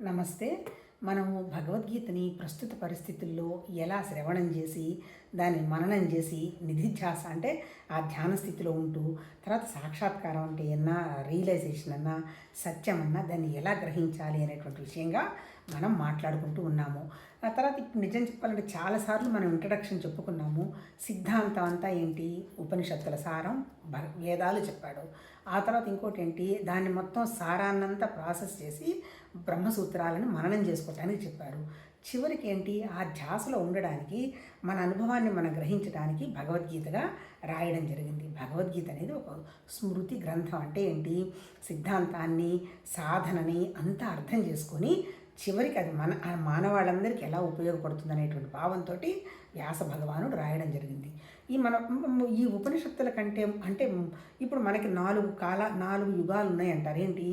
నమస్తే. మనము భగవద్గీతని ప్రస్తుత పరిస్థితుల్లో ఎలా శ్రవణం చేసి దాన్ని మననం చేసి నిధిధ్యాస అంటే ఆ ధ్యాన స్థితిలో ఉంటూ తర్వాత సాక్షాత్కారం అంటే అన్నా రియలైజేషన్ అన్నా సత్యం అన్నా దాన్ని ఎలా గ్రహించాలి అనేటువంటి విషయంగా మనం మాట్లాడుకుంటూ ఉన్నాము. ఆ తర్వాత ఇప్పుడు నిజం చెప్పాలంటే చాలాసార్లు మనం ఇంట్రడక్షన్ చెప్పుకున్నాము. సిద్ధాంతం అంతా ఏంటి? ఉపనిషత్తుల సారం భ- వేదాలు చెప్పాడు. ఆ తర్వాత ఇంకోటి ఏంటి? దాన్ని మొత్తం సారాన్నంతా ప్రాసెస్ చేసి బ్రహ్మసూత్రాలను మననం చేసుకోవటానికి చెప్పారు. చివరికి ఏంటి? ఆ ధ్యాసలో ఉండడానికి మన అనుభవాన్ని మనం గ్రహించడానికి భగవద్గీతగా రాయడం జరిగింది. భగవద్గీత అనేది ఒక స్మృతి గ్రంథం అంటే ఏంటి? సిద్ధాంతాన్ని సాధనని అంతా అర్థం చేసుకొని చివరికి అది మన మానవాళ్ళందరికీ ఎలా ఉపయోగపడుతుంది అనేటువంటి భావంతో వ్యాస భగవానుడు రాయడం జరిగింది. ఈ మన ఈ ఉపనిషత్తుల కంటే అంటే ఇప్పుడు మనకి నాలుగు కాల నాలుగు యుగాలు ఉన్నాయంటారు. ఏంటి?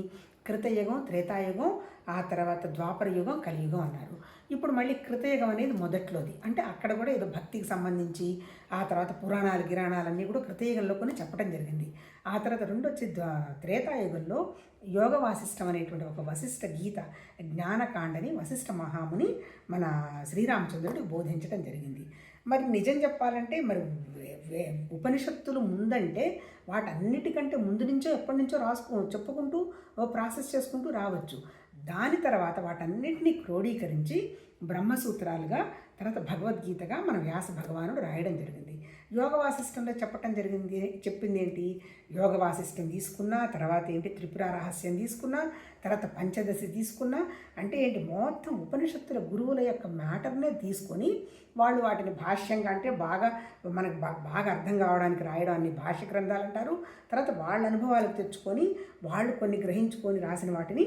కృతయుగం త్రేతాయుగం ఆ తర్వాత ద్వాపర యుగం కలియుగం అన్నారు. ఇప్పుడు మళ్ళీ కృతయుగం అనేది మొదట్లోది. అంటే అక్కడ కూడా ఏదో భక్తికి సంబంధించి ఆ తర్వాత పురాణాలు గిరాణాలన్నీ కూడా కృతయుగంలో కొన్ని చెప్పడం జరిగింది. ఆ తర్వాత రెండు వచ్చి త్రేతాయుగంలో యోగ వాసిష్టం అనేటువంటి ఒక వశిష్ఠ గీత జ్ఞానకాండని వశిష్ఠ మహాముని మన శ్రీరామచంద్రుడికి బోధించడం జరిగింది. మరి నిజం చెప్పాలంటే మరి వే- వే- ఉపనిషత్తులు ముందంటే వాటన్నిటికంటే ముందు నుంచో ఎప్పటి నుంచో రాసుకో చెప్పుకుంటూ ప్రాసెస్ చేసుకుంటూ రావచ్చు. దాని తర్వాత వాటన్నిటినీ క్రోడీకరించి బ్రహ్మసూత్రాలుగా తర్వాత భగవద్గీతగా మన వ్యాస భగవానుడు రాయడం జరిగింది. యోగ వాసిష్టంలో చెప్పటం జరిగింది చెప్పింది ఏంటి యోగ వాసిష్టం తీసుకున్నా తర్వాత ఏంటి? త్రిపుర రహస్యం తీసుకున్నా తర్వాత పంచదశి తీసుకున్నా అంటే ఏంటి? మొత్తం ఉపనిషత్తుల గురువుల యొక్క మ్యాటర్నే తీసుకొని వాళ్ళు వాటిని భాష్యంగా అంటే బాగా మనకు బాగా అర్థం కావడానికి రాయడాన్ని భాష్య గ్రంథాలు అంటారు తర్వాత వాళ్ళ అనుభవాలకు తెచ్చుకొని వాళ్ళు కొన్ని గ్రహించుకొని రాసిన వాటిని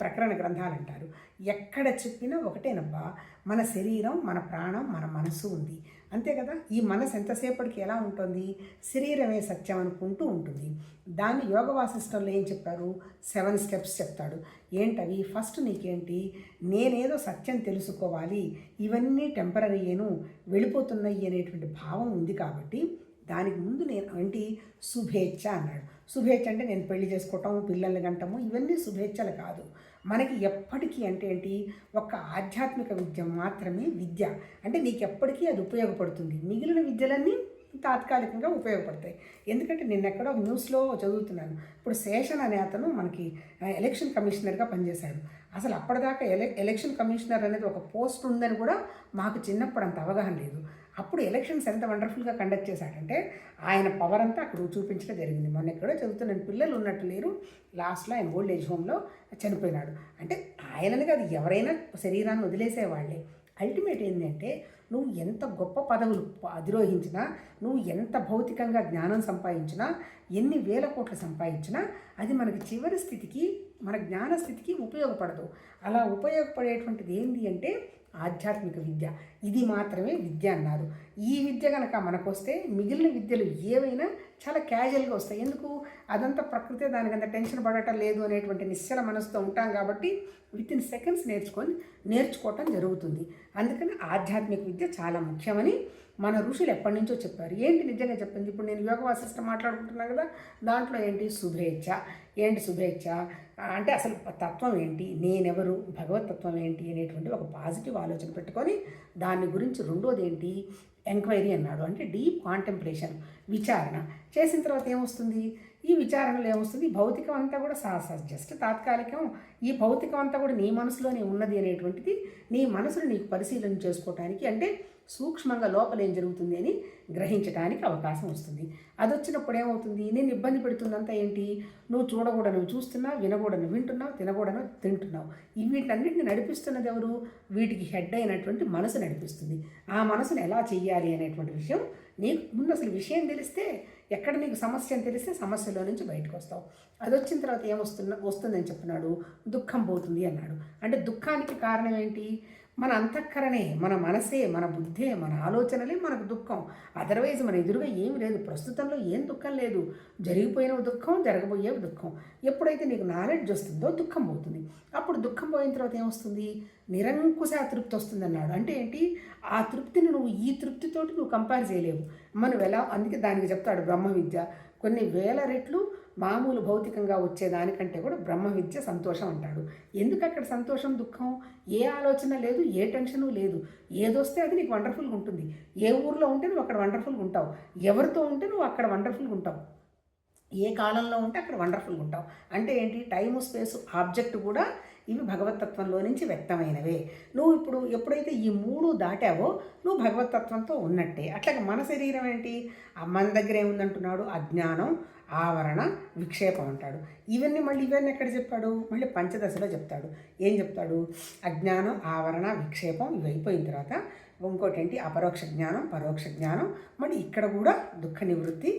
ప్రకరణ గ్రంథాలు అంటారు. ఎక్కడ చెప్పినా ఒకటేనబ్బా మన శరీరం మన ప్రాణం మన మనస్సు ఉంది. అంతే కదా? ఈ మనసు ఎంతసేపటికి ఎలా ఉంటుంది? శరీరమే సత్యం అనుకుంటూ ఉంటుంది. దాన్ని యోగ వాసిష్టంలో ఏం చెప్పారు? సెవెన్ స్టెప్స్ చెప్తాడు. ఏంటవి? ఫస్ట్ నీకేంటి? నేనేదో సత్యం తెలుసుకోవాలి. ఇవన్నీ టెంపరీయేను వెళ్ళిపోతున్నాయి అనేటువంటి భావం ఉంది కాబట్టి దానికి ముందు నేను ఏంటి? శుభేచ్ఛ అన్నాడు. శుభేచ్ఛ అంటే నేను పెళ్ళి చేసుకోవటం పిల్లల్ని గంటము ఇవన్నీ శుభేచ్ఛలు కాదు. మనకి ఎప్పటికీ అంటే ఏంటి? ఒక ఆధ్యాత్మిక విద్య మాత్రమే విద్య. అంటే నీకు ఎప్పటికీ అది ఉపయోగపడుతుంది. మిగిలిన విద్యలన్నీ తాత్కాలికంగా ఉపయోగపడతాయి. ఎందుకంటే నిన్న ఎక్కడో న్యూస్లో చదువుతున్నాను. ఇప్పుడు శేషన్ అనే అతను మనకి ఎలక్షన్ కమిషనర్గా పనిచేశాడు. అసలు అప్పటిదాకా ఎలక్షన్ కమిషనర్ అనేది ఒక పోస్ట్ ఉందని కూడా మాకు చిన్నప్పుడు అంత అవగాహన లేదు. అప్పుడు ఎలక్షన్స్ ఎంత వండర్ఫుల్గా కండక్ట్ చేశాడంటే ఆయన పవర్ అంతా అక్కడ చూపించడం జరిగింది. మొన్న ఎక్కడో చదువుతున్నాను పిల్లలు ఉన్నట్టు లేరు. లాస్ట్లో ఆయన ఓల్డ్ ఏజ్ హోమ్లో చనిపోయినాడు. అంటే ఆయనని కాదు ఎవరైనా శరీరాన్ని వదిలేసేవాళ్ళే. అల్టిమేట్ ఏంటంటే నువ్వు ఎంత గొప్ప పదవులు అధిరోహించినా నువ్వు ఎంత భౌతికంగా జ్ఞానం సంపాదించినా ఎన్ని వేల కోట్లు సంపాదించినా అది మనకి చివరి స్థితికి మన జ్ఞాన స్థితికి ఉపయోగపడదు. అలా ఉపయోగపడేటువంటిది ఏంటి అంటే ఆధ్యాత్మిక విద్య. ఇది మాత్రమే విద్య అన్నారు. ఈ విద్య కనుక మనకొస్తే మిగిలిన విద్యలు ఏవైనా చాలా క్యాజువల్గా వస్తాయి. ఎందుకు? అదంతా ప్రకృతి దానికంత టెన్షన్ పడటం లేదు అనేటువంటి నిశ్చల మనసుతో ఉంటాం కాబట్టి విత్ ఇన్ సెకండ్స్ నేర్చుకొని నేర్చుకోవటం జరుగుతుంది. అందుకని ఆధ్యాత్మిక విద్య చాలా ముఖ్యమని మన ఋషులు ఎప్పటి నుంచో చెప్పారు. ఏంటి నిజంగా చెప్పింది? ఇప్పుడు నేను యోగ వాసిష్టం మాట్లాడుకుంటున్నాను కదా దాంట్లో ఏంటి? శుభేచ్ఛ ఏంటి శుభేచ్ఛ అంటే అసలు తత్వం ఏంటి? నేనెవరు? భగవతత్వం ఏంటి? అనేటువంటి ఒక పాజిటివ్ ఆలోచన పెట్టుకొని దాని గురించి రెండోది ఏంటి? ఎంక్వైరీ అన్నాడు. అంటే డీప్ కాంటెంప్లేషన్ విచారణ. చేసిన తర్వాత ఏమొస్తుంది? ఈ విచారణలో ఏమొస్తుంది భౌతికం అంతా కూడా జస్ట్ తాత్కాలికం. ఈ భౌతికం అంతా కూడా నీ మనసులోనే ఉన్నది అనేటువంటిది నీ మనసును నీకు పరిశీలన చేసుకోవటానికి అంటే సూక్ష్మంగా లోపల ఏం జరుగుతుంది అని గ్రహించడానికి అవకాశం వస్తుంది. అది వచ్చినప్పుడు ఏమవుతుంది? నేను ఇబ్బంది పెడుతుందంతా ఏంటి? నువ్వు చూడకూడను చూస్తున్నావు వినకూడను వింటున్నావు తినకూడను తింటున్నావు. ఈ వీటన్నిటిని నడిపిస్తున్నది ఎవరు? వీటికి హెడ్ అయినటువంటి మనసు నడిపిస్తుంది. ఆ మనసును ఎలా చెయ్యాలి అనేటువంటి విషయం నీకు ముందు అసలు విషయం తెలిస్తే ఎక్కడ నీకు సమస్య అని తెలిస్తే సమస్యలో నుంచి బయటకు వస్తావు. అది వచ్చిన తర్వాత ఏమొస్తున్న వస్తుందని చెప్తున్నాడు దుఃఖం పోతుంది అన్నాడు. అంటే దుఃఖానికి కారణం ఏంటి? మన అంతఃకరణే మన మనసే మన బుద్ధే మన ఆలోచనలే మనకు దుఃఖం. అదర్వైజ్ మన ఎదురుగా ఏమి లేదు. ప్రస్తుతంలో ఏం దుఃఖం లేదు. జరిగిపోయినవి దుఃఖం జరగబోయేవి దుఃఖం. ఎప్పుడైతే నీకు నాలెడ్జ్ వస్తుందో దుఃఖం పోతుంది. అప్పుడు దుఃఖం పోయిన తర్వాత ఏమొస్తుంది? నిరంకుశ తృప్తి వస్తుంది అన్నాడు. అంటే ఏంటి? ఆ తృప్తిని నువ్వు ఈ తృప్తితోటి నువ్వు కంపేర్ చేయలేవు. మనం ఎలా అందుకే దానికి చెప్తాడు బ్రహ్మ విద్య కొన్ని వేల రెట్లు మామూలు భౌతికంగా వచ్చేదానికంటే కూడా బ్రహ్మ విద్య సంతోషం అంటాడు. ఎందుకు అక్కడ సంతోషం దుఃఖం? ఏ ఆలోచన లేదు ఏ టెన్షను లేదు. ఏదొస్తే అది నీకు వండర్ఫుల్గా ఉంటుంది. ఏ ఊర్లో ఉంటే నువ్వు అక్కడ వండర్ఫుల్గా ఉంటావు. ఎవరితో ఉంటే నువ్వు అక్కడ వండర్ఫుల్గా ఉంటావు. ఏ కాలంలో ఉంటే అక్కడ వండర్ఫుల్గా ఉంటావు. అంటే ఏంటి? టైము స్పేస్ ఆబ్జెక్ట్ కూడా ఇవి భగవతత్వంలో నుంచి వ్యక్తమైనవే. నువ్వు ఇప్పుడు ఎప్పుడైతే ఈ మూడు దాటావో నువ్వు భగవతత్వంతో ఉన్నట్టే. అట్లాగే మన శరీరం ఏంటి? మన దగ్గర ఏముందంటున్నాడు అజ్ఞానం ఆవరణ విక్షేపం అంటాడు. ఇవన్నీ మళ్ళీ ఇవన్నీ ఎక్కడ చెప్పాడు? మళ్ళీ పంచదశలో చెప్తాడు. ఏం చెప్తాడు? అజ్ఞానం ఆవరణ విక్షేపం ఇవి అయిపోయిన తర్వాత ఇంకోటి ఏంటి? అపరోక్ష జ్ఞానం పరోక్ష జ్ఞానం మళ్ళీ ఇక్కడ కూడా దుఃఖ నివృత్తి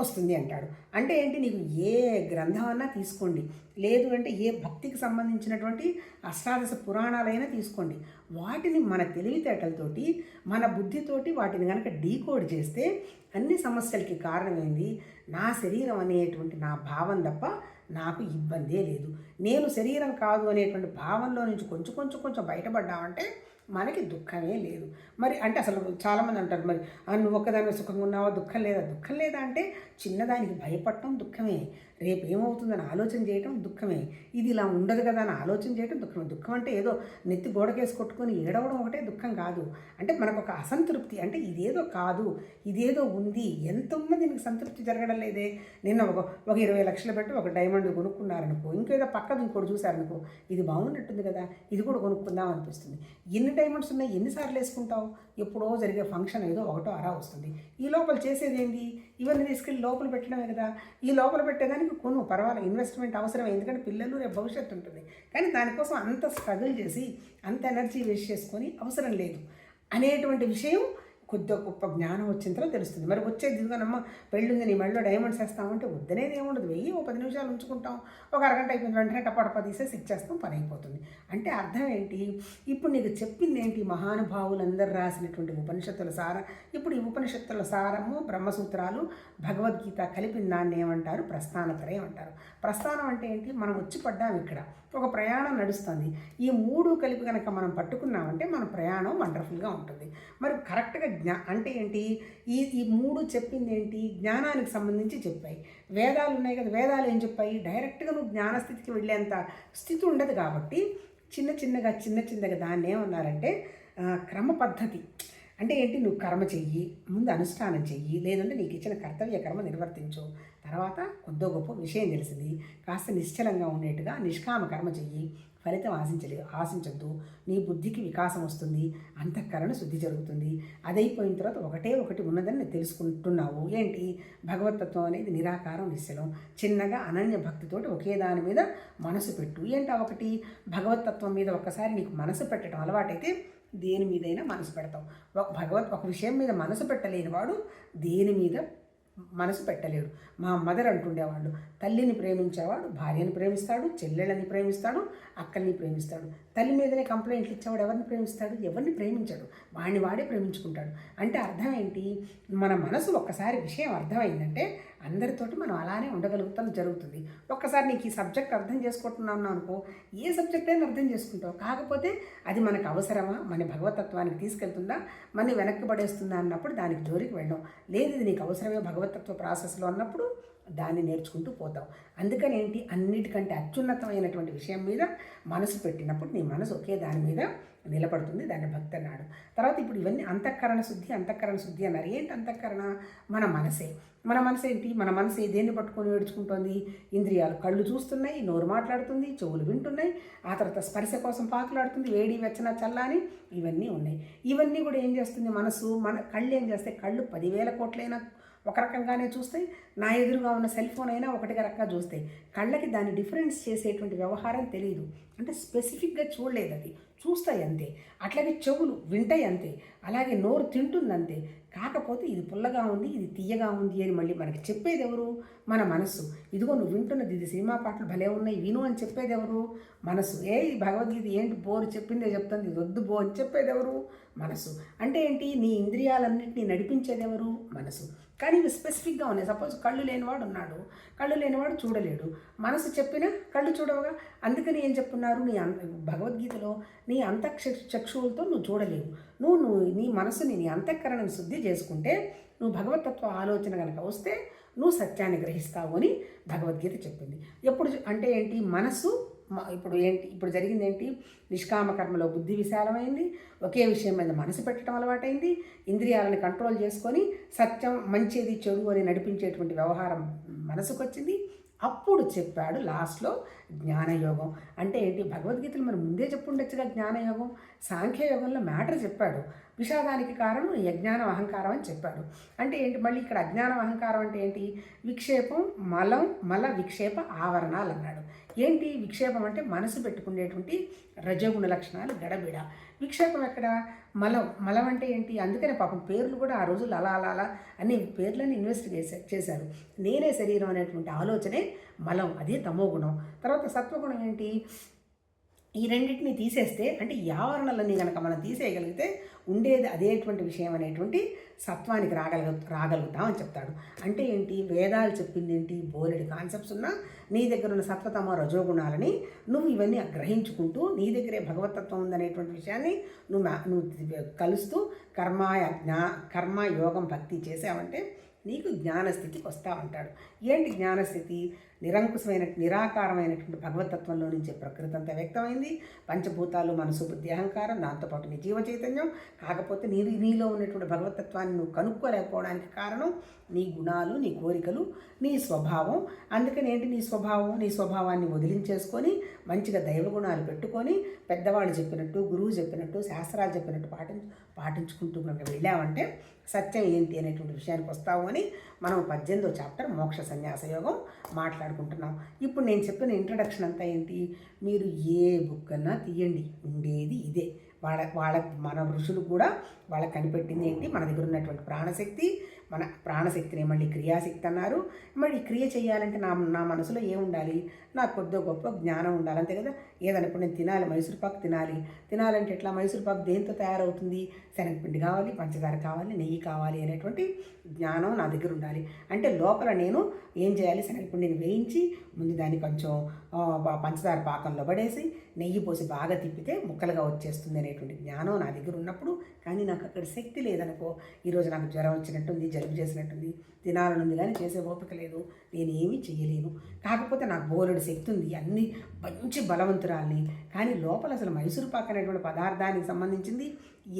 వస్తుంది అంటాడు. అంటే ఏంటి? నీకు ఏ గ్రంథం అన్నా తీసుకోండి. లేదు అంటే ఏ భక్తికి సంబంధించినటువంటి అష్టాదశ పురాణాలైనా తీసుకోండి. వాటిని మన తెలివితేటలతోటి మన బుద్ధితోటి వాటిని కనుక డీకోడ్ చేస్తే అన్ని సమస్యలకి కారణమైంది. నా శరీరం అనేటువంటి నా భావం తప్ప నాకు ఇబ్బందే లేదు. నేను శరీరం కాదు అనేటువంటి భావంలో నుంచి కొంచెం కొంచెం కొంచెం బయటపడ్డామంటే మనకి దుఃఖమే లేదు. మరి అంటే అసలు చాలామంది అంటారు మరి నువ్వు ఒక్కదాని సుఖంగా ఉన్నావా? దుఃఖం లేదా? దుఃఖం లేదా? అంటే చిన్నదానికి భయపడటం దుఃఖమే. రేపు ఏమవుతుందని ఆలోచన చేయటం దుఃఖమే. ఇది ఇలా ఉండదు కదా అని ఆలోచన చేయటం దుఃఖమే. దుఃఖం అంటే ఏదో నెత్తి గోడకేసి కొట్టుకొని ఏడవడం ఒకటే దుఃఖం కాదు. అంటే మనకు ఒక అసంతృప్తి అంటే ఇదేదో కాదు ఇదేదో ఉంది. ఎంత ఉన్నా దీనికి సంతృప్తి జరగడం లేదే. నిన్న ఒక ఒక ఇరవై లక్షలు పెట్టి ఒక డైమండ్ కొనుక్కున్నారనుకో ఇంకేదో పక్కది ఇంకోటి చూసారనుకో ఇది బాగున్నట్టుంది కదా ఇది కూడా కొనుక్కుందాం అనిపిస్తుంది. ఎన్ని డైమండ్స్ ఉన్నాయి ఎన్నిసార్లు వేసుకుంటావు? ఎప్పుడో జరిగే ఫంక్షన్ ఏదో ఒకటో అరా వస్తుంది. ఈ లోపల చేసేది ఏంటి? ఇవన్నీ తీసుకెళ్ళి లోపల పెట్టడమే కదా. ఈ లోపల పెట్టేదానికి కొను పర్వాలేదు ఇన్వెస్ట్మెంట్ అవసరమే ఎందుకంటే పిల్లలు రేపు భవిష్యత్తు ఉంటుంది. కానీ దానికోసం అంత స్ట్రగుల్ చేసి అంత ఎనర్జీ వేస్ట్ చేసుకొని అవసరం లేదు. అనేటువంటి విషయం కొద్ది గొప్ప జ్ఞానం వచ్చిన తర్వాత తెలుస్తుంది. మరి వచ్చేది ఇదిగోనమ్మ పెళ్ళి ఉంది నీ మెడలో డైమండ్స్ వేస్తామంటే వద్దనేది ఏముండదు వెయ్యి ఓ పది నిమిషాలు ఉంచుకుంటాం. ఒక అరగంట అయిపోయిన వెంటనే టపటప తీసేసి ఇచ్చేస్తాం పని అయిపోతుంది. అంటే అర్థం ఏంటి? ఇప్పుడు నీకు చెప్పింది ఏంటి? మహానుభావులందరూ రాసినటువంటి ఉపనిషత్తుల సారం. ఇప్పుడు ఈ ఉపనిషత్తుల సారము బ్రహ్మసూత్రాలు భగవద్గీత కలిపిన దాన్ని ఏమంటారు? ప్రస్థానత్రయం అంటారు ప్రస్థానం అంటే ఏంటి? మనం వచ్చి పడ్డాం ఇక్కడ. ఒక ప్రయాణం నడుస్తుంది. ఈ మూడు కలిపి కనుక మనం పట్టుకున్నామంటే మన ప్రయాణం వండర్ఫుల్గా ఉంటుంది. మరి కరెక్ట్గా జ్ఞా అంటే ఏంటి? ఈ ఈ మూడు చెప్పింది ఏంటి? జ్ఞానానికి సంబంధించి చెప్పాయి. వేదాలు ఉన్నాయి కదా వేదాలు ఏం చెప్పాయి? డైరెక్ట్గా నువ్వు జ్ఞానస్థితికి వెళ్ళేంత స్థితి ఉండదు కాబట్టి చిన్న చిన్నగా చిన్న చిన్నగా దాన్ని ఏమన్నారంటే క్రమ పద్ధతి. అంటే ఏంటి? నువ్వు కర్మ చెయ్యి ముందు అనుష్ఠానం చెయ్యి లేదంటే నీకు ఇచ్చిన కర్తవ్య కర్మ నిర్వర్తించు. తర్వాత కొద్దో గొప్ప విషయం తెలిసింది. కాస్త నిశ్చలంగా ఉండేట్టుగా నిష్కామ కర్మ చెయ్యి. ఫలితం ఆశించలేదు ఆశించద్దు. నీ బుద్ధికి వికాసం వస్తుంది. అంతఃకరణ శుద్ధి జరుగుతుంది. అదైపోయిన తర్వాత ఒకటే ఒకటి ఉన్నదని తెలుసుకుంటున్నావు. ఏంటి? భగవతత్వం అనేది నిరాకారం నిశ్చలం. చిన్నగా అనన్య భక్తితోటి ఒకే దాని మీద మనసు పెట్టు. ఏంటా ఒకటి? భగవతత్వం మీద ఒక్కసారి నీకు మనసు పెట్టడం అలవాటైతే దేని మీదైనా మనసు పెడతాం ఒక భగవత్ ఒక విషయం మీద మనసు పెట్టలేని వాడు దేని మీద మనసు పెట్టలేడు. మా మదర్ అంటుండేవాళ్ళు తల్లిని ప్రేమించేవాడు భార్యని ప్రేమిస్తాడు చెల్లెళ్ళని ప్రేమిస్తాడు అక్కల్ని ప్రేమిస్తాడు. తల్లి మీదనే కంప్లైంట్లు ఇచ్చేవాడు ఎవరిని ప్రేమిస్తాడు? ఎవరిని ప్రేమించాడు? వాడిని వాడే ప్రేమించుకుంటాడు. అంటే అర్థం ఏంటి? మన మనసు ఒక్కసారి విషయం అర్థమైందంటే అందరితోటి మనం అలానే ఉండగలుగుతాం జరుగుతుంది. ఒక్కసారి నీకు ఈ సబ్జెక్ట్ అర్థం చేసుకుంటున్నాను అనుకో ఏ సబ్జెక్ట్ అయినా అర్థం చేసుకుంటావు. కాకపోతే అది మనకు అవసరమా? మన భగవతత్వానికి తీసుకెళ్తుందా? మన వెనక్కి పడేస్తుందా అన్నప్పుడు దానికి జోలికి వెళ్ళడం. లేదు ఇది నీకు అవసరమే భగవతత్వ ప్రాసెస్లో అన్నప్పుడు దాన్ని నేర్చుకుంటూ పోతావు అందుకని ఏంటి అన్నిటికంటే అత్యున్నతమైనటువంటి విషయం మీద మనసు పెట్టినప్పుడు నీ మనసు ఒకే దాని మీద నిలబడుతుంది దాన్ని భక్తి అన్నాడు. తర్వాత ఇప్పుడు ఇవన్నీ అంతఃకరణ శుద్ధి అంతఃకరణ శుద్ధి అన్నారు. ఏంటి అంతఃకరణ? మన మనసే. మన మనసు ఏంటి మన మనసు దేన్ని పట్టుకొని ఏడ్చుకుంటోంది? ఇంద్రియాలు కళ్ళు చూస్తున్నాయి నోరు మాట్లాడుతుంది చెవులు వింటున్నాయి ఆ తర్వాత స్పర్శ కోసం పాకులాడుతుంది వేడి వెచ్చన చల్లని ఇవన్నీ ఉన్నాయి. ఇవన్నీ కూడా ఏం చేస్తుంది మనసు? మన కళ్ళు ఏం చేస్తాయి? కళ్ళు పదివేల కోట్లైనా ఒక రకంగానే చూస్తాయి. నా ఎదురుగా ఉన్న సెల్ ఫోన్ అయినా ఒకటిగా రకంగా చూస్తాయి. కళ్ళకి దాన్ని డిఫరెన్స్ చేసేటువంటి వ్యవహారం తెలియదు అంటే స్పెసిఫిక్గా చూడలేదు అది. చూస్తాయి అంతే. అట్లాగే చెవులు వింటాయి అంతే. అలాగే నోరు తింటుంది అంతే కాకపోతే ఇది పుల్లగా ఉంది ఇది తీయగా ఉంది అని మళ్ళీ మనకి చెప్పేది ఎవరు మన మనస్సు. ఇదిగో నువ్వు వింటున్నది ఇది సినిమా పాటలు భలే ఉన్నాయి విను అని చెప్పేది ఎవరు మనసు ఏ భగవద్గీత ఏంటి బోరు చెప్పిందే చెప్తుంది. ఇది వద్దు బో అని చెప్పేది ఎవరు మనసు అంటే ఏంటి? నీ ఇంద్రియాలన్నింటినీ నడిపించేది ఎవరు మనసు కానీ ఇవి స్పెసిఫిక్గా ఉన్నాయి సపోజ్ కళ్ళు లేనివాడు ఉన్నాడు. కళ్ళు లేనివాడు చూడలేడు. మనసు చెప్పినా కళ్ళు చూడవగా. అందుకని ఏం చెప్తున్నారు? నీ అంత భగవద్గీతలో నీ అంత చక్షువులతో నువ్వు చూడలేవు. నువ్వు నువ్వు నీ మనసుని నీ అంతఃకరణను శుద్ధి చేసుకుంటే నువ్వు భగవతత్వ ఆలోచన కనుక వస్తే నువ్వు సత్యాన్ని గ్రహిస్తావు అని భగవద్గీత చెప్పింది. ఎప్పుడు అంటే ఏంటి? మనసు ఇప్పుడు ఏంటి ఇప్పుడు జరిగింది ఏంటి నిష్కామ కర్మలో బుద్ధి విశాలమైంది ఒకే విషయం మీద మనసు పెట్టడం అలవాటైంది ఇంద్రియాలను కంట్రోల్ చేసుకొని సత్యం మంచిది చెడు అని నడిపించేటువంటి వ్యవహారం మనసుకు వచ్చింది అప్పుడు చెప్పాడు లాస్ట్లో జ్ఞానయోగం. అంటే ఏంటి? భగవద్గీతలు మరి ముందే చెప్పుండొచ్చుగా జ్ఞానయోగం. సాంఖ్యయోగంలో మ్యాటర్ చెప్పాడు. విషాదానికి కారణం ఈ అజ్ఞానం అహంకారం అని చెప్పాడు. అంటే ఏంటి? మళ్ళీ ఇక్కడ అజ్ఞానం అహంకారం అంటే ఏంటి? విక్షేపం మలం మల విక్షేప ఆవరణాలు అన్నాడు. ఏంటి విక్షేపం అంటే మనసు పెట్టుకునేటువంటి రజగుణ లక్షణాలు గడబిడ. విక్షేపం ఎక్కడ? మలం. మలం అంటే ఏంటి? అందుకనే పాపం పేర్లు కూడా ఆ రోజులు అలా అలా అలా అన్ని పేర్లను ఇన్వెస్టిగేట్ చేశారు. నేనే శరీరం అనేటువంటి ఆలోచనే మలం. అదే తమో గుణం తర్వాత సత్వగుణం ఏంటి? ఈ రెండింటిని తీసేస్తే అంటే ఈ ఆవరణలన్నీ కనుక మనం తీసేయగలిగితే ఉండేది అదేటువంటి విషయం అనేటువంటి సత్వానికి రాగలుగు రాగలుగుతాం అని చెప్తాడు. అంటే ఏంటి? వేదాలు చెప్పింది ఏంటి? బోలెడు కాన్సెప్ట్స్ ఉన్నా నీ దగ్గర ఉన్న సత్వతమ రజోగుణాలని నువ్వు ఇవన్నీ గ్రహించుకుంటూ నీ దగ్గరే భగవతత్వం ఉందనేటువంటి విషయాన్ని నువ్వు నువ్వు కలుస్తూ కర్మాయ జ్ఞా కర్మ యోగం భక్తి చేసావంటే నీకు జ్ఞానస్థితికి వస్తా ఉంటాడు ఏంటి జ్ఞానస్థితి? నిరంకుశమైన నిరాకారమైనటువంటి భగవతత్వంలో నుంచి ప్రకృతి అంతా వ్యక్తమైంది. పంచభూతాలు మనసు బుద్ధి అహంకారం దాంతోపాటు నీ జీవ చైతన్యం. కాకపోతే నీ నీలో ఉన్నటువంటి భగవతత్వాన్ని నువ్వు కనుక్కోలేకపోవడానికి కారణం నీ గుణాలు నీ కోరికలు నీ స్వభావం. అందుకని ఏంటి నీ స్వభావం? నీ స్వభావాన్ని వదిలించేసుకొని మంచిగా దైవ గుణాలు పెట్టుకొని పెద్దవాళ్ళు చెప్పినట్టు గురువు చెప్పినట్టు శాస్త్రాలు చెప్పినట్టు పాటించు పాటించుకుంటూ కనుక వెళ్ళామంటే సత్యం ఏంటి అనేటువంటి విషయానికి వస్తావు అని మనం పద్దెనిమిదో చాప్టర్ మోక్ష సన్యాస యోగం మాట్లాడుకుంటున్నాం ఇప్పుడు నేను చెప్పిన ఇంట్రడక్షన్ అంతా ఏంటి? మీరు ఏ బుక్ అన్నా తీయండి. ఉండేది ఇదే. వాళ్ళ వాళ్ళ మన ఋషులు కూడా వాళ్ళకి కనిపెట్టింది ఏంటి? మన దగ్గర ఉన్నటువంటి ప్రాణశక్తి మన ప్రాణశక్తిని మళ్ళీ క్రియాశక్తి అన్నారు. మళ్ళీ క్రియ చేయాలంటే నా నా మనసులో ఏం ఉండాలి? నాకు కొద్దిగా గొప్ప జ్ఞానం ఉండాలి. అంతే కదా? ఏదైనా ఇప్పుడు నేను తినాలి మైసూరుపాకు తినాలి. తినాలంటే ఎట్లా? మైసూరుపాకు దేంతో తయారవుతుంది? శనగపిండి కావాలి పంచదార కావాలి నెయ్యి కావాలి అనేటువంటి జ్ఞానం నా దగ్గర ఉండాలి. అంటే లోపల నేను ఏం చేయాలి? శనగపిండిని వేయించి ముందు దాన్ని కొంచెం పంచదార పాకంలో పడేసి నెయ్యి పోసి బాగా తిప్పితే ముక్కలుగా వచ్చేస్తుంది అనేటువంటి జ్ఞానం నా దగ్గర ఉన్నప్పుడు. కానీ నాకు అక్కడ శక్తి లేదనుకో ఈరోజు నాకు జ్వరం వచ్చినట్టుంది జలుబు చేసినట్టుంది తినాలనుంది కానీ చేసే ఓపిక లేదు నేనేమీ చేయలేను కాకపోతే నాకు బోలెడు శక్తి ఉంది అన్ని మంచి బలవంతురాల్ని. కానీ లోపల అసలు మైసూరు పాక్ అనేటువంటి పదార్థానికి సంబంధించింది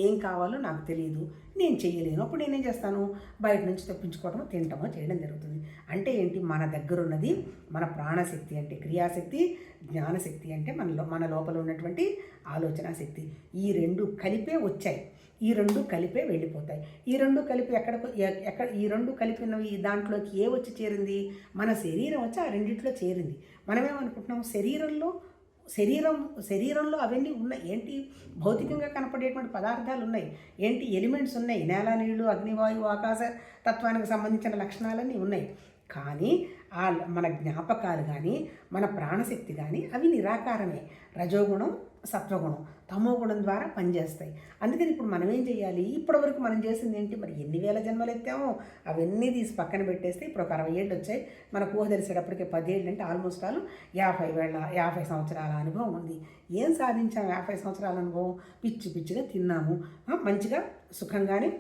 ఏం కావాలో నాకు తెలియదు నేను చేయలేను అప్పుడు నేనేం చేస్తాను? బయట నుంచి తెప్పించుకోవడమో తినటమో చేయడం జరుగుతుంది. అంటే ఏంటి? మన దగ్గర ఉన్నది మన ప్రాణశక్తి అంటే క్రియాశక్తి జ్ఞానశక్తి అంటే మనలో మన లోపల ఉన్నటువంటి ఆలోచన శక్తి ఈ రెండు కలిపే వచ్చాయి. ఈ రెండు కలిపే వెళ్ళిపోతాయి. ఈ రెండు కలిపి ఎక్కడకు ఎక్కడ ఈ రెండు కలిపినవి దాంట్లోకి ఏ వచ్చి చేరింది? మన శరీరం వచ్చి ఆ రెండిట్లో చేరింది. మనమేమనుకుంటున్నాం శరీరంలో శరీరం శరీరంలో అవన్నీ ఉన్నాయి. ఏంటి? భౌతికంగా కనపడేటువంటి పదార్థాలు ఉన్నాయి. ఏంటి? ఎలిమెంట్స్ ఉన్నాయి. నేల నీళ్ళు అగ్నివాయువు ఆకాశ తత్వానికి సంబంధించిన లక్షణాలన్నీ ఉన్నాయి. కానీ ఆ మన జ్ఞాపకాలు కానీ మన ప్రాణశక్తి కానీ అవి నిరాకారమే. రజోగుణం సత్వగుణం. తమో గుణం ద్వారా పనిచేస్తాయి. అందుకని ఇప్పుడు మనం ఏం చేయాలి? ఇప్పటివరకు మనం చేసింది ఏంటి? మరి ఎన్ని వేల జన్మలు ఎత్తామో అవన్నీ తీసి పక్కన పెట్టేస్తే ఇప్పుడు ఒక అరవై ఏళ్ళు వచ్చాయి. మన ఊహ తెలిసేటప్పటికి పదేళ్ళు అంటే ఆల్మోస్ట్ ఆల్ యాభై వేల యాభై సంవత్సరాల అనుభవం ఉంది. ఏం సాధించాం యాభై సంవత్సరాల అనుభవం? పిచ్చి పిచ్చిగా తిన్నాము. మంచిగా సుఖంగానే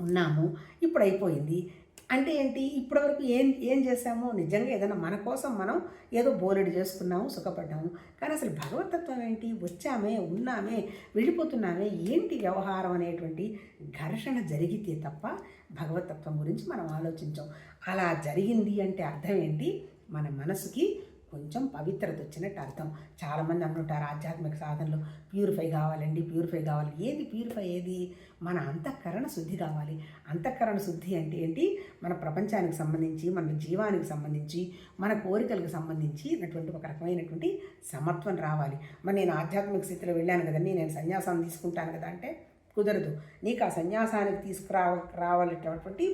ఉన్నాము. ఇప్పుడు అయిపోయింది. అంటే ఏంటి? ఇప్పటివరకు ఏం ఏం చేసామో నిజంగా ఏదైనా మన కోసం మనం ఏదో బోలెడు చేసుకున్నాము సుఖపడ్డాము. కానీ అసలు భగవతత్వం ఏంటి? వచ్చామే ఉన్నామే వెళ్ళిపోతున్నామే ఏంటి వ్యవహారం అనేటువంటి ఘర్షణ జరిగితే తప్ప భగవతత్వం గురించి మనం ఆలోచించాం. అలా జరిగింది అంటే అర్థం ఏంటి? మన మనసుకి కొంచెం పవిత్రత వచ్చినట్టు అర్థం. చాలామంది అనుకుంటారు ఆధ్యాత్మిక సాధనలు ప్యూరిఫై కావాలండి ప్యూరిఫై కావాలి. ఏది ప్యూరిఫై ఏది మన అంతఃకరణ శుద్ధి కావాలి. అంతఃకరణ శుద్ధి అంటే ఏంటి? మన ప్రపంచానికి సంబంధించి మన జీవానికి సంబంధించి మన కోరికలకు సంబంధించి అటువంటి ఒక రకమైనటువంటి సమత్వం రావాలి. మరి నేను ఆధ్యాత్మిక స్థితిలో వెళ్ళాను కదండి నేను సన్యాసాన్ని తీసుకుంటాను కదా అంటే కుదరదు. నీకు ఆ సన్యాసానికి తీసుకురా రావాలనేటటువంటి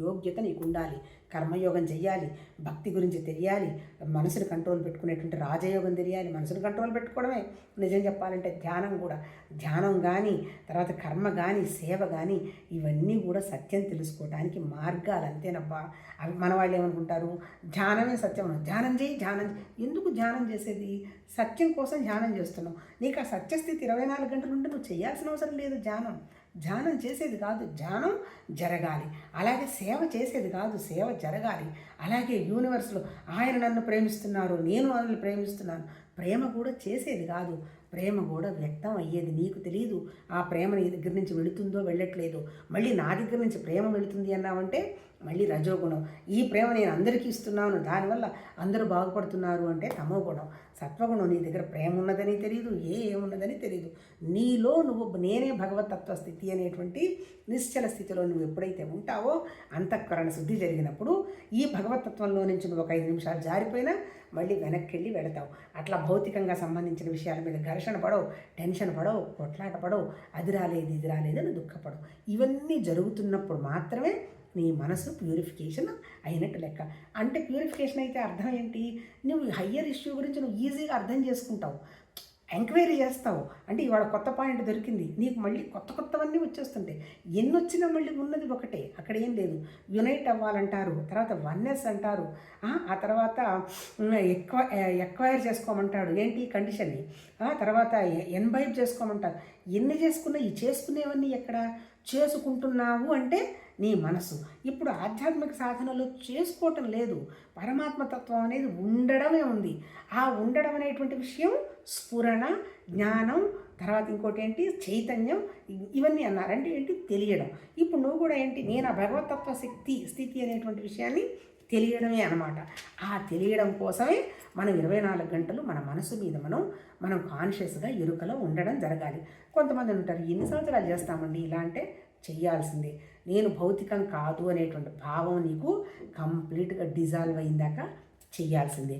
యోగ్యత నీకు ఉండాలి కర్మయోగం చెయ్యాలి. భక్తి గురించి తెలియాలి. మనసుని కంట్రోల్ పెట్టుకునేటువంటి రాజయోగం తెలియాలి. మనసుని కంట్రోల్ పెట్టుకోవడమే. నిజం చెప్పాలంటే ధ్యానం కూడా. ధ్యానం కానీ తర్వాత కర్మ కానీ సేవ కానీ ఇవన్నీ కూడా సత్యం తెలుసుకోవడానికి మార్గాలు అంతేనబ్బా. అవి మన వాళ్ళు ఏమనుకుంటారు? ధ్యానమే సత్యం ధ్యానం చేయి ధ్యానం చేయి. ఎందుకు ధ్యానం చేసేది? సత్యం కోసం ధ్యానం చేస్తున్నావు. నీకు ఆ సత్యస్థితి ఇరవై నాలుగు గంటలు ఉంటే నువ్వు చేయాల్సిన అవసరం లేదు ధ్యానం. ధ్యానం చేసేది కాదు ధ్యానం జరగాలి. అలాగే సేవ చేసేది కాదు సేవ జరగాలి. అలాగే యూనివర్స్లో ఆయన నన్ను ప్రేమిస్తున్నారు నేను వాళ్ళని ప్రేమిస్తున్నాను. ప్రేమ కూడా చేసేది కాదు. ప్రేమ కూడా వ్యక్తం అయ్యేది నీకు తెలియదు ఆ ప్రేమ నీ దగ్గర నుంచి వెళుతుందో వెళ్ళట్లేదు మళ్ళీ నా దగ్గర నుంచి ప్రేమ వెళుతుంది అన్నావంటే మళ్ళీ రజోగుణం ఈ ప్రేమ నేను అందరికీ ఇస్తున్నాను. దానివల్ల అందరూ బాగుపడుతున్నారు అంటే తమో గుణం. సత్వగుణం నీ దగ్గర ప్రేమ ఉన్నదని తెలియదు ఏ ఏమున్నదని తెలియదు నీలో నువ్వు నేనే భగవతత్వ స్థితి అనేటువంటి నిశ్చల స్థితిలో నువ్వు ఎప్పుడైతే ఉంటావో అంతఃకరణ శుద్ధి జరిగినప్పుడు ఈ భగవతత్వంలో నుంచి నువ్వు ఒక ఐదు నిమిషాలు జారిపోయినా మళ్ళీ వెనక్కి వెళ్ళి వెళతావు. అట్లా భౌతికంగా సంబంధించిన విషయాల మీద ఘర్షణ పడవు టెన్షన్ పడవు కొట్లాట పడవు. అది రాలేదు ఇది రాలేదు అని దుఃఖపడవు. ఇవన్నీ జరుగుతున్నప్పుడు మాత్రమే నీ మనసు ప్యూరిఫికేషన్ అయినట్టు లెక్క. అంటే ప్యూరిఫికేషన్ అయితే అర్థం ఏంటి? నువ్వు హయ్యర్ ఇష్యూ గురించి నువ్వు ఈజీగా అర్థం చేసుకుంటావు. ఎంక్వైరీ చేస్తావు. అంటే ఇవాళ కొత్త పాయింట్ దొరికింది. నీకు మళ్ళీ కొత్త కొత్తవన్నీ వచ్చేస్తుంటాయి. ఎన్ని వచ్చినా మళ్ళీ ఉన్నది ఒకటే. అక్కడ ఏం లేదు. యునైట్ అవ్వాలంటారు. తర్వాత వన్నెస్ అంటారు. ఆ, తర్వాత ఎక్కువ ఎక్వైర్ చేసుకోమంటాడు. ఏంటి? కండిషన్ని ఆ తర్వాత ఎన్వైబ్ చేసుకోమంటారు. ఎన్ని చేసుకున్నా ఈ చేసుకునేవన్నీ ఎక్కడ? చేసుకుంటున్నావు అంటే నీ మనసు. ఇప్పుడు ఆధ్యాత్మిక సాధనలు చేసుకోవటం లేదు. పరమాత్మతత్వం అనేది ఉండడమే ఉంది. ఆ ఉండడం అనేటువంటి విషయం స్ఫురణ జ్ఞానం తర్వాత ఇంకోటి ఏంటి? చైతన్యం ఇవన్నీ అన్నారంటే ఏంటి? తెలియడం. ఇప్పుడు నువ్వు కూడా ఏంటి? నేను ఆ భగవతత్వ శక్తి స్థితి అనేటువంటి విషయాన్ని తెలియడమే అనమాట ఆ తెలియడం కోసమే మనం ఇరవై నాలుగు గంటలు మన మనసు మీద మనం మనం కాన్షియస్గా ఎరుకలో ఉండడం జరగాలి. కొంతమంది ఉంటారు ఎన్ని సంవత్సరాలు చేస్తామండి ఇలా అంటే చేయాల్సిందే నేను భౌతికం కాదు అనేటువంటి భావం నీకు కంప్లీట్గా డిజాల్వ్ అయిందాక చేయాల్సిందే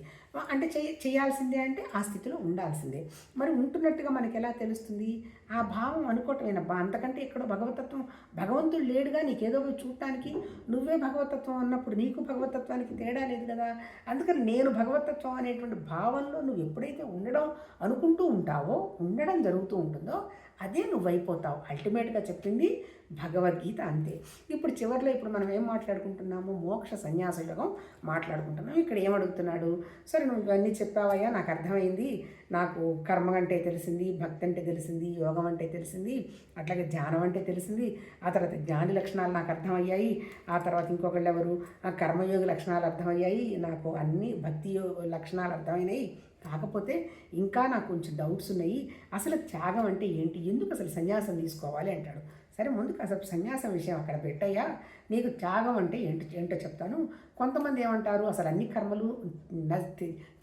అంటే చెయ్య చేయాల్సిందే అంటే ఆ స్థితిలో ఉండాల్సిందే. మరి ఉంటున్నట్టుగా మనకి ఎలా తెలుస్తుంది? ఆ భావం అనుకోవటమేనబ్బా అంతకంటే ఎక్కడో భగవతత్వం భగవంతుడు లేడుగా నీకేదో చూడటానికి నువ్వే భగవతత్వం అన్నప్పుడు నీకు భగవతత్వానికి తేడా లేదు కదా? అందుకని నేను భగవతత్వం అనేటువంటి భావంలో నువ్వు ఎప్పుడైతే ఉండడం అనుకుంటూ ఉంటావో ఉండడం జరుగుతూ ఉంటుందో అదే నువ్వైపోతావు. అల్టిమేట్గా చెప్పింది భగవద్గీత అంతే. ఇప్పుడు చివరిలో ఇప్పుడు మనం ఏం మాట్లాడుకుంటున్నాము మోక్ష సన్యాస యోగం మాట్లాడుకుంటున్నాం. ఇక్కడ ఏమడుగుతున్నాడు సరే నువ్వు ఇవన్నీ చెప్పావయ్యా నాకు అర్థమైంది. నాకు కర్మ అంటే తెలిసింది భక్తి అంటే తెలిసింది యోగం అంటే తెలిసింది అట్లాగే ధ్యానం అంటే తెలిసింది. ఆ తర్వాత జ్ఞాని లక్షణాలు నాకు అర్థమయ్యాయి. ఆ తర్వాత ఇంకొకళ్ళు ఎవరు? ఆ కర్మయోగి లక్షణాలు అర్థమయ్యాయి. నాకు అన్ని భక్తి యో- లక్షణాలు అర్థమైనాయి. కాకపోతే ఇంకా నాకు కొంచెం డౌట్స్ ఉన్నాయి. అసలు త్యాగం అంటే ఏంటి? ఎందుకు అసలు సన్యాసం తీసుకోవాలి అంటాడు. సరే ముందుకు అసలు సన్యాసం విషయం అక్కడ పెట్టయ్యా. నీకు త్యాగం అంటే ఏంటి? ఏంటో చెప్తాను. కొంతమంది ఏమంటారు అసలు అన్ని కర్మలు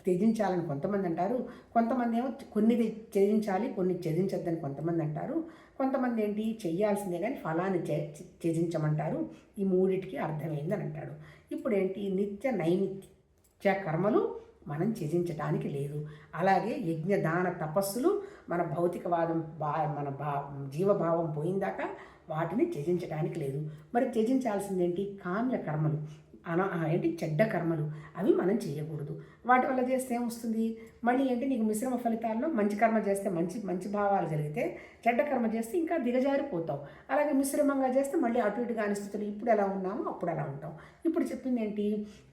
త్యజించాలని కొంతమంది అంటారు. కొంతమంది ఏమో కొన్ని త్యజించాలి కొన్ని త్యజించొద్దని కొంతమంది అంటారు. కొంతమంది ఏంటి? చెయ్యాల్సిందే కానీ ఫలాన్ని త్యజించమంటారు. ఈ మూడిటికి అర్థమైందని అంటాడు. ఇప్పుడు ఏంటి నిత్య నైమిత్య కర్మలు మనం త్యజించటానికి లేదు. అలాగే యజ్ఞదాన తపస్సులు మన భౌతికవాదం బా మన భా జీవభావం పోయిందాక వాటిని త్యజించడానికి లేదు. మరి త్యజించాల్సిందేంటి? కామ్య కర్మలు అన ఏంటి? చెడ్డ కర్మలు. అవి మనం చేయకూడదు. వాటి వల్ల చేస్తే ఏమొస్తుంది? మళ్ళీ ఏంటి? నీకు మిశ్రమ ఫలితాల్లో మంచి కర్మ చేస్తే మంచి మంచి భావాలు జరిగితే చెడ్డ కర్మ చేస్తే ఇంకా దిగజారిపోతావు. అలాగే మిశ్రమంగా చేస్తే మళ్ళీ అటు ఇటు కాని స్థితులు ఇప్పుడు ఎలా ఉన్నామో అప్పుడు ఎలా ఉంటాం ఇప్పుడు చెప్పింది ఏంటి?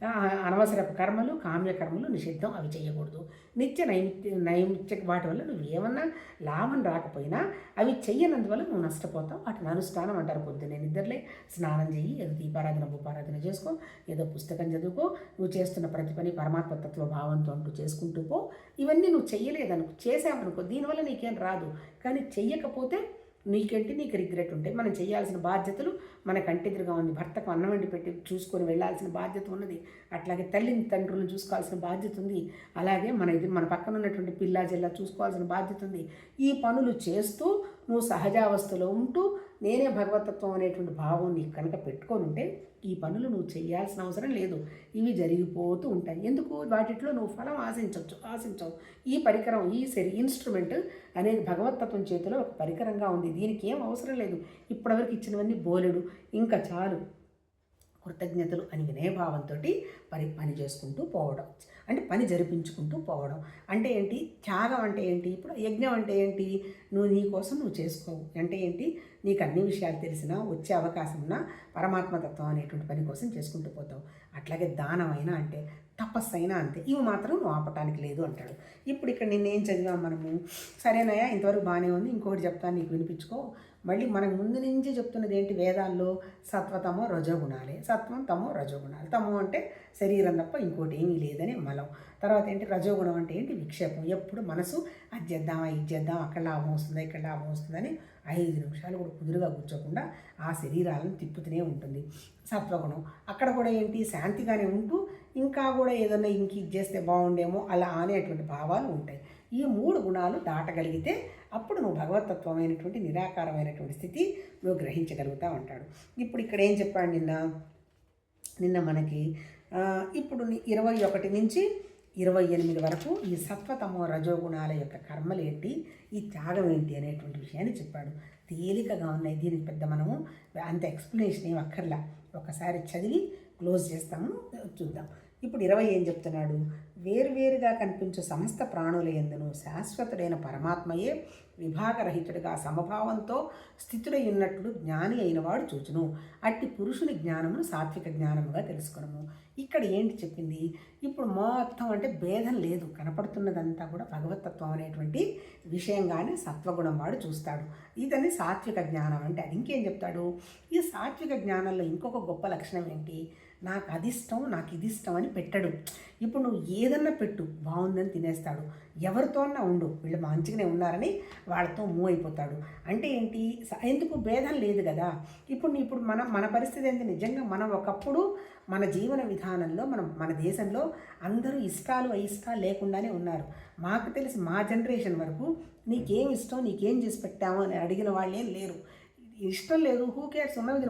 అనవసర అనవసరపు కర్మలు కామ్య కర్మలు నిషిద్ధం అవి చేయకూడదు. నిత్య నైమిత్య నైమిత్య వాటి వల్ల నువ్వు ఏమన్నా లాభం రాకపోయినా అవి చెయ్యనందువల్ల నువ్వు నష్టపోతావు. వాటిని అనుష్ఠానం అంటారు పొద్దున్నే నిద్రలే. స్నానం చెయ్యి ఏదో దీపారాధన భూపారాధన చేసుకో ఏదో పుస్తకం చదువుకో నువ్వు చేస్తున్న ప్రతి పని పరమాత్మతత్వ భావంతో అంటూ చేసుకుంటూ పో. ఇవన్నీ నువ్వు చెయ్యలేదనుకో చేసావనుకో దీనివల్ల నీకేం రాదు. కానీ చెయ్యకపోతే నీకేంటి? నీకు రిగ్రెట్ ఉంటాయి. మనం చేయాల్సిన బాధ్యతలు మన కంటెదురుగా ఉంది. భర్తకు అన్నం వండి పెట్టి చూసుకొని వెళ్ళాల్సిన బాధ్యత ఉన్నది. అట్లాగే తల్లిని తండ్రులను చూసుకోవాల్సిన బాధ్యత ఉంది. అలాగే మన ఇది మన పక్కన ఉన్నటువంటి పిల్లా జిల్లా చూసుకోవాల్సిన బాధ్యత ఉంది. ఈ పనులు చేస్తూ నువ్వు సహజావస్థలో ఉంటూ నేనే భగవతత్వం అనేటువంటి భావం నీకు కనుక పెట్టుకొని ఉంటే ఈ పనులు నువ్వు చేయాల్సిన అవసరం లేదు. ఇవి జరిగిపోతూ ఉంటాయి. ఎందుకు? వాటిట్లో నువ్వు ఫలం ఆశించవచ్చు. ఆశించవు. ఈ పరికరం ఈ సరి ఇన్స్ట్రుమెంట్ అనేది భగవతత్వం చేతిలో ఒక పరికరంగా ఉంది. దీనికి ఏం అవసరం లేదు. ఇప్పటివరకు ఇచ్చినవన్నీ బోలెడు. ఇంకా చాలు. కృతజ్ఞతలు అని వినయభావంతో పని పని చేసుకుంటూ పోవడం. అంటే పని జరిపించుకుంటూ పోవడం. అంటే ఏంటి? త్యాగం అంటే ఏంటి? ఇప్పుడు యజ్ఞం అంటే ఏంటి? నువ్వు నీ కోసం నువ్వు చేసుకోవు అంటే ఏంటి? నీకు అన్ని విషయాలు తెలిసినా వచ్చే అవకాశం ఉన్నా పరమాత్మతత్వం అనేటువంటి పని కోసం చేసుకుంటూ పోతావు. అట్లాగే దానం అయినా అంటే తపస్సు అయినా అంతే. ఇవి మాత్రం నువ్వు ఆపటానికి లేదు అంటాడు. ఇప్పుడు ఇక్కడ నిన్నేం చదివాం మనము? సరేనయ్యా ఇంతవరకు బాగానే ఉంది. ఇంకొకటి చెప్తాను నీకు వినిపించుకో. మళ్ళీ మనకు ముందు నుంచి చెప్తున్నది ఏంటి? వేదాల్లో సత్వతమో రజోగుణాలే. సత్వం తమో రజోగుణాలు. తమో అంటే శరీరం తప్ప ఇంకోటి ఏమీ లేదని మలం. తర్వాత ఏంటి? రజోగుణం అంటే ఏంటి? విక్షేపం. ఎప్పుడు మనసు అది చేద్దామా ఇది చేద్దాం అక్కడ లాభం వస్తుందా ఇక్కడ లాభం వస్తుందని ఐదు నిమిషాలు కూడా కుదురుగా కూర్చోకుండా ఆ శరీరాలను తిప్పుతూనే ఉంటుంది. సత్వగుణం. అక్కడ కూడా ఏంటి? శాంతిగానే ఉంటూ ఇంకా కూడా ఏదైనా ఇంక ఇది చేస్తే బాగుండేమో అలా అనేటువంటి భావాలు ఉంటాయి. ఈ మూడు గుణాలు దాటగలిగితే అప్పుడు నువ్వు భగవతత్వమైనటువంటి నిరాకారమైనటువంటి స్థితి నువ్వు గ్రహించగలుగుతావు ఉంటాడు. ఇప్పుడు ఇక్కడ ఏం చెప్పాడు నిన్న? నిన్న మనకి ఇప్పుడు ఇరవై ఒకటి నుంచి ఇరవై ఎనిమిది వరకు ఈ సత్వతమో రజోగుణాల యొక్క కర్మలు ఏంటి? ఈ త్యాగం ఏంటి అనేటువంటి విషయాన్ని చెప్పాడు. తేలికగా ఉన్నాయి. దీనికి పెద్ద మనము అంత ఎక్స్ప్లెనేషన్ ఏం అక్కర్లా. ఒకసారి చదివి క్లోజ్ చేస్తాము. చూద్దాం. ఇప్పుడు ఇరవై ఏం చెప్తున్నాడు? వేరువేరుగా కనిపించే సమస్త ప్రాణుల ఎందును శాశ్వతుడైన పరమాత్మయే విభాగరహితుడిగా సమభావంతో స్థితుడై ఉన్నట్లు జ్ఞాని అయినవాడు చూచును. అట్టి పురుషుని జ్ఞానమును సాత్విక జ్ఞానముగా తెలుసుకునము. ఇక్కడ ఏంటి చెప్పింది? ఇప్పుడు మొత్తం అంటే భేదం లేదు. కనపడుతున్నదంతా కూడా భగవతత్వం అనేటువంటి విషయంగానే సత్వగుణం వాడు చూస్తాడు. ఇదని సాత్విక జ్ఞానం అంటే అది ఇంకేం చెప్తాడు? ఈ సాత్విక జ్ఞానంలో ఇంకొక గొప్ప లక్షణం ఏంటి? నాకు అది ఇష్టం నాకు ఇది ఇష్టం అని పెట్టడు. ఇప్పుడు నువ్వు ఏదన్నా పెట్టు బాగుందని తినేస్తాడు. ఎవరితోన్నా ఉండు. వీళ్ళు మంచిగానే ఉన్నారని వాళ్ళతో మూవ్ అయిపోతాడు. అంటే ఏంటి? స- ఎందుకు? భేదం లేదు కదా. ఇప్పుడు ఇప్పుడు మన మన పరిస్థితి ఏంటి? నిజంగా మనం ఒకప్పుడు మన జీవన విధానంలో మనం మన దేశంలో అందరూ ఇష్టాలు అయిష్టాలు లేకుండానే ఉన్నారు. మాకు తెలిసి మా జనరేషన్ వరకు నీకేం ఇష్టం నీకేం చేసి పెట్టావు అని అడిగిన వాళ్ళేం లేరు. ఇష్టం లేదు. Who cares? ఉన్నవి